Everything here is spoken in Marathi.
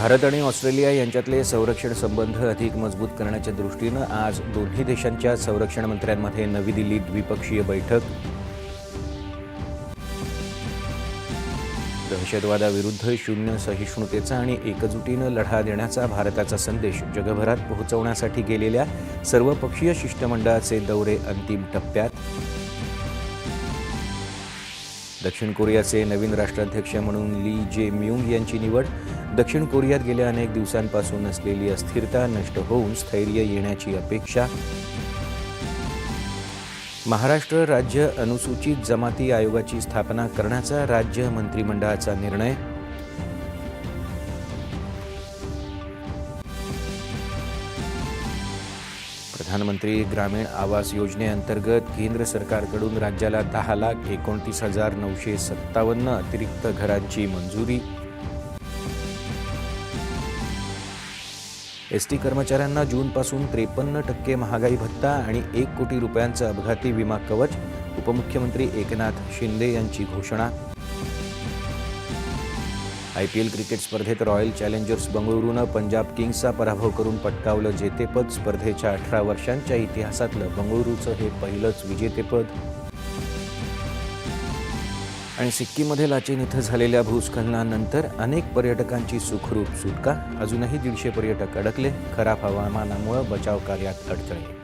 भारत आणि ऑस्ट्रेलिया यांच्यातले संरक्षण संबंध अधिक मजबूत करण्याच्या दृष्टीनं आज दोन्ही देशांच्या संरक्षण मंत्र्यांमध्ये नवी दिल्ली द्विपक्षीय बैठक. दहशतवादाविरुद्ध शून्य सहिष्णुतेचा आणि एकजुटीनं लढा देण्याचा भारताचा संदेश जगभरात पोहोचवण्यासाठी गेलेल्या सर्वपक्षीय शिष्टमंडळाचे दौरे अंतिम टप्प्यात. दक्षिण कोरियाचे नवीन राष्ट्राध्यक्ष म्हणून ली जे म्युंग यांची निवड दक्षिण कोरियात गेल्या अनेक दिवसांपासून असलेली अस्थिरता नष्ट होऊन स्थैर्य येण्याची अपेक्षा महाराष्ट्र राज्य अनुसूचित जमाती आयोगाची स्थापना करण्याचा राज्य मंत्रिमंडळाचा निर्णय. प्रधानमंत्री ग्रामीण आवास योजनेअंतर्गत केंद्र सरकारकडून राज्याला दहा लाख एकोणतीस हजार नऊशे सत्तावन्न अतिरिक्त घरांची मंजुरी एस टी कर्मचाऱ्यांना जूनपासून त्रेपन्न टक्के महागाई भत्ता आणि एक कोटी रुपयांचं अपघाती विमा कवच उपमुख्यमंत्री एकनाथ शिंदे यांची घोषणा. आय पी एल क्रिकेट स्पर्धेत रॉयल चॅलेंजर्स बंगळुरूनं पंजाब किंग्सचा पराभव करून पटकावलं जेतेपद स्पर्धेच्या अठरा वर्षांच्या इतिहासातलं बंगळुरूचं हे पहिलंच विजेतेपद. आणि सिक्कीममध्ये लाचेन इथं झालेल्या भूस्खलनानंतर अनेक पर्यटकांची सुखरूप सुटका. अजूनही दीडशे पर्यटक अडकले. खराब हवामानामुळे बचाव कार्यात अडथळे.